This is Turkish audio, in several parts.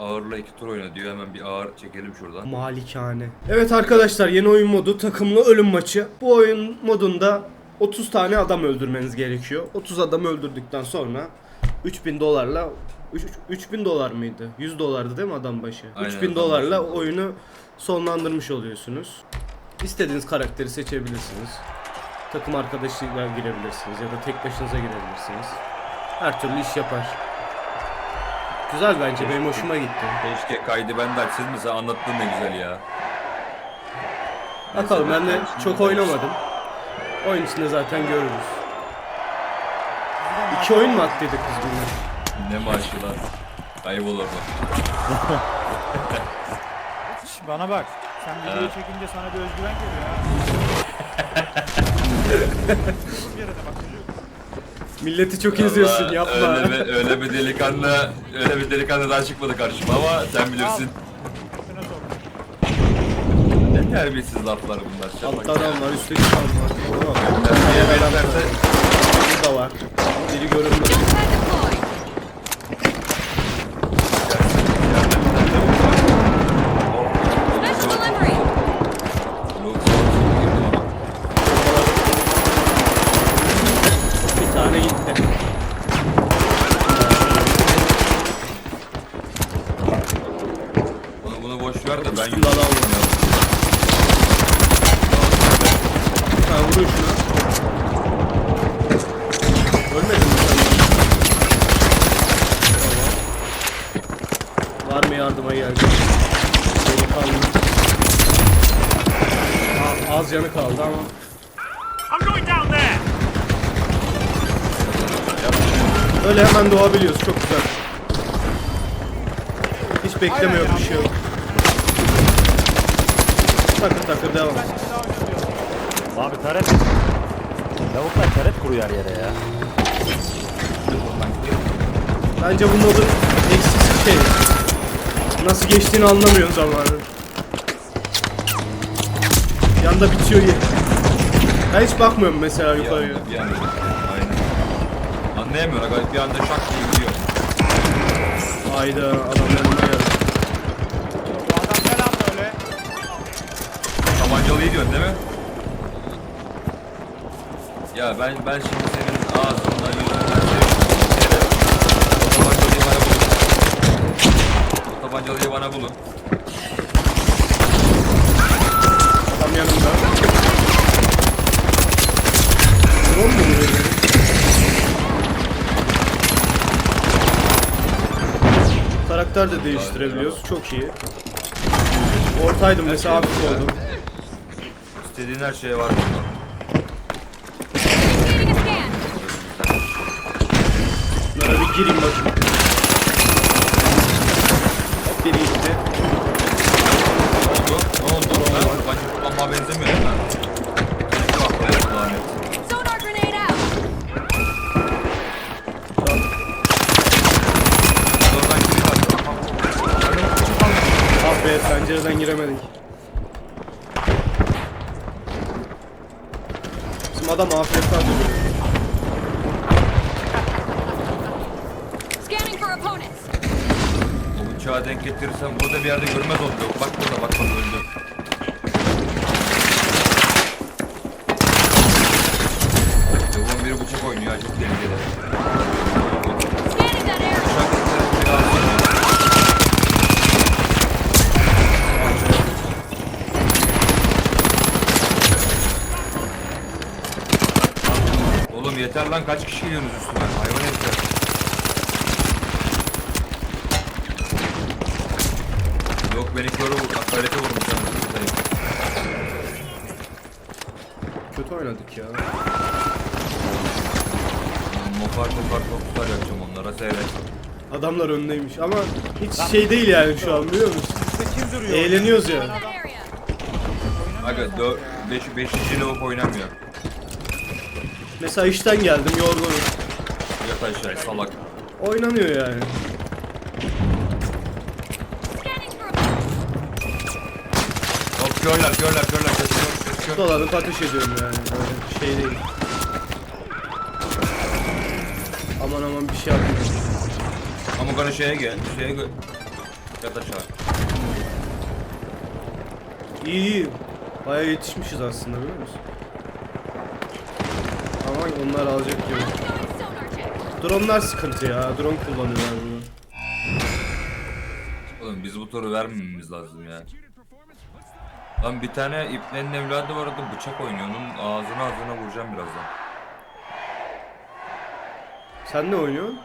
ağırla iki tur oyna diyor. Hemen bir ağır çekelim şuradan. Malikane. Evet arkadaşlar yeni oyun modu takımlı ölüm maçı. Bu oyun modunda 30 tane adam öldürmeniz gerekiyor. 30 adamı öldürdükten sonra 3000 dolarla üç- 3000 dolar mıydı? 100 dolardı değil mi adam başı? Aynen, 3000 adam dolarla başı. oyunu sonlandırmış oluyorsunuz. İstediğiniz karakteri seçebilirsiniz. Takım arkadaşıyla girebilirsiniz ya da tek başınıza girebilirsiniz. Her türlü iş yapar. Güzel bence benim hoşuma gitti. Keşke kaydı ben de açsaydım. Mesela anlattığın ne güzel ya. Bakalım ben de çok oynamadım. Oyun içinde zaten görürüz. İki oyun mu attıydık biz bunlar? Ne maaşı lan. Kaybolur? Şş, Bana bak. Sen videoyu çekince sana bir özgüven geliyor ha. Dur bir yere de bak çocuk. Milleti çok izliyorsun Vallahi yapma. Öyle bir, öyle bir delikanlı, öyle bir delikanlı daha çıkmadı karşıma ama sen bilirsin. Ne terbiyesiz laflar bunlar. Altta ya. adam var, üstteki adam var. Ona bak. Terbiye Diğer adam verirlerse burada var. Biri görünmüyor. Jump pad deployed. Special delivery. Bir tane gitti. Bunu, boş ver de ben Üstünde adam var. Ha vurun şuna. Ölmedin mi sen? Tamam. Var mı yardıma geldi? Delikanlı. A- Az canı kaldı ama. I'm going down there. Öyle hemen doğabiliyoruz. Çok güzel. Hiç beklemiyor bir şey yok. Takır takır devam. Abi taret. Lavuklar taret kuruyor her yere ya. Bence bu modun eksik şey. Nasıl geçtiğini anlamıyorsun zamanı. Yanda bitiyor ya. Ben hiç bakmıyorum mesela Bir yukarıya. anda, bir anda. Aynen. Anlayamıyor. Gayet bir anda şak diye gidiyor. Hayda adam yanına geldi. Tabancalıyı diyorsun değil mi? Ya ben ben şimdi senin ağzından yüzünden tabancalıyı bana bulun. O bana bulun. Adam yanımda. Drone mu vuruyor? Karakter de değiştirebiliyoruz. Çok iyi. Ortaydım mesela hafif oldum. İstediğin her şey var burada. Initiating a scan. Bunlara bir gireyim bakayım. Bizim adam AFK duruyor. Scanning for opponents. O bıçağı denk getirirsem burada bir yerde görmez oldu. Bak burada bak bak öldü. Tavuğun biri bıçak oynuyor çok tehlikeli. Yeter lan kaç kişi geliyorsunuz üstüme? Hayvan herifler. Yok beni körü vur, akalete vurmuş. Kötü oynadık ya. Mopar mopar toplar yapacağım onlara seyret. Adamlar öndeymiş ama hiç şey değil yani şu an biliyor musun? Kim duruyor? Eğleniyoruz ya. Aga 4 5 5. lavuk oynamıyor. Mesela işten geldim yorgunum. Yat aşağı salak. Oynanıyor yani. Hop körler körler körler kör ses kör. Dolanıp ateş ediyorum yani. Böyle şey değil. Aman aman bir şey yapmıyorum. Ama bana şeye gel şeye gel. Yat aşağı. İyi iyi. Baya yetişmişiz aslında biliyor musun? Onlar alacak gibi. Dronlar sıkıntı ya. Drone kullanıyorlar bunu. Oğlum biz bu turu vermememiz lazım ya. Lan bir tane iplerin evladı var orada bıçak oynuyor. Onun ağzına ağzına vuracağım birazdan. Sen ne oynuyorsun?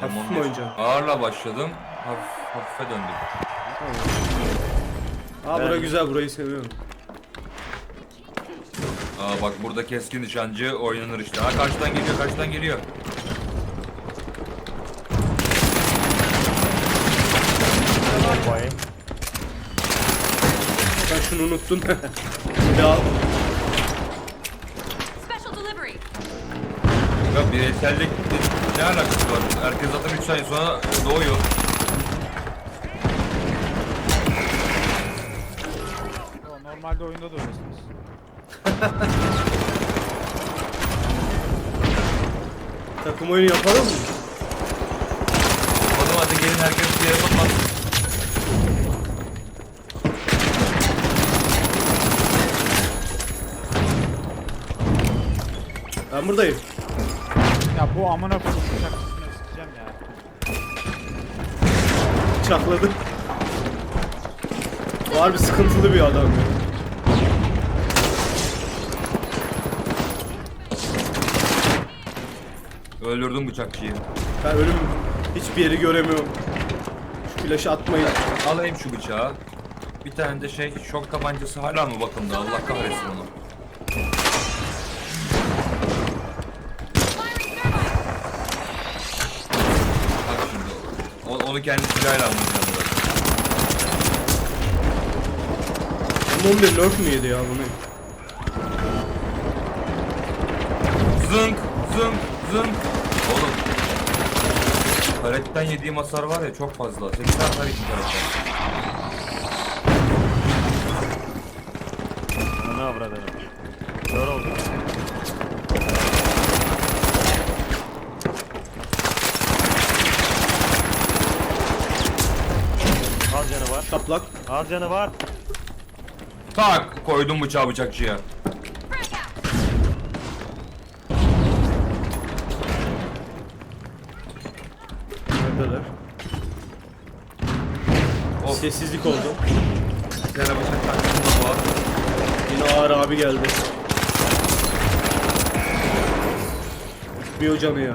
Hafif M11. mi oynayacaksın? Ağırla başladım. Hafif, hafife döndüm. Aa bura güzel burayı seviyorum. Aa bak burada keskin nişancı oynanır işte. Ha karşıdan geliyor karşıdan geliyor. Vay. Sen şunu unuttun. Bir al. Special delivery. Ya bireysellik ne alakası var? Herkes zaten 3 saniye sonra doğuyor. Normalde oyunda da öylesiniz. Takım oyunu yapalım mı? Bakalım hadi gelin herkes bir yere toplasın. Ben buradayım. Ya bu amına koyayım bıçak üstüne sıkacağım ya. Çakladı. O harbi sıkıntılı bir adam ya. Öldürdüm bıçakçıyı. Ben ölüm hiçbir yeri göremiyorum. Şu flaşı atmayın. Alayım şu bıçağı. Bir tane de şey şok tabancası hala mı bakımda? Allah kahretsin onu. Bak şimdi. O- Onu kendi silahıyla almış yanında. M11 nerf mi yedi ya bunu? Zınk, zınk, zınk. Oğlum. Karetten yediğim hasar var ya çok fazla. 8 hasar iki karetten. Ne avradını. Zor oldu. Az canı var. Şaplak. Az canı var. Tak koydum bıçağı bıçakçıya. Neredeler? Of. Sessizlik oldu. Taktım da var. Yine ağır abi geldi. Bir canı ya.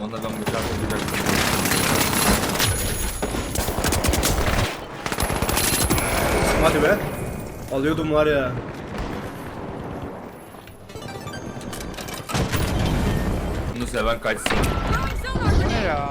Ona ben bıçak takacaktım. Hadi be. Alıyordum var ya. Bunu seven kaçsın. Ne ya?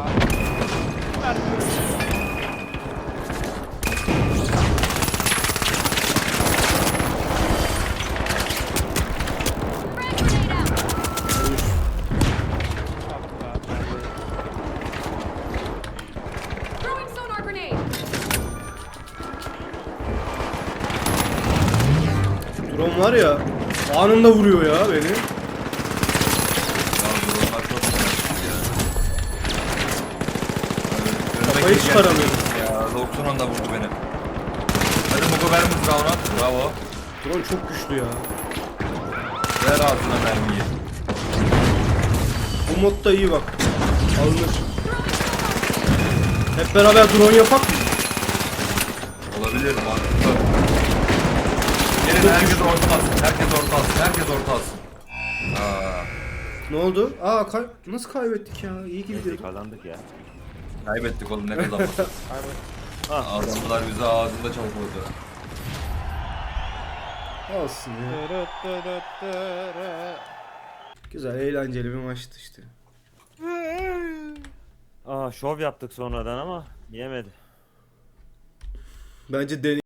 Drone var ya. Anında vuruyor ya beni. Ya durumlar çok güzel ya. Kafayı çıkaramıyorum. Ya 90 anda vurdu beni. Hadi Mugo ver mızrağına. Bravo. Drone çok güçlü ya. Ver ağzına mermiyi. Bu modda iyi bak. Alınır. Hep beraber drone yapak mı? Olabilir mantıklı. Gelin herkes orta alsın. Herkes orta alsın. Herkes orta alsın. Aa, Ne oldu? Aa kay nasıl kaybettik ya? İyi gidiyorduk. kazandık ya. Kaybettik oğlum ne kadar. Adamlar bize ağzında vurdu. Olsun ya. Güzel eğlenceli bir maçtı işte. Aa şov yaptık sonradan ama yemedi. Bence deney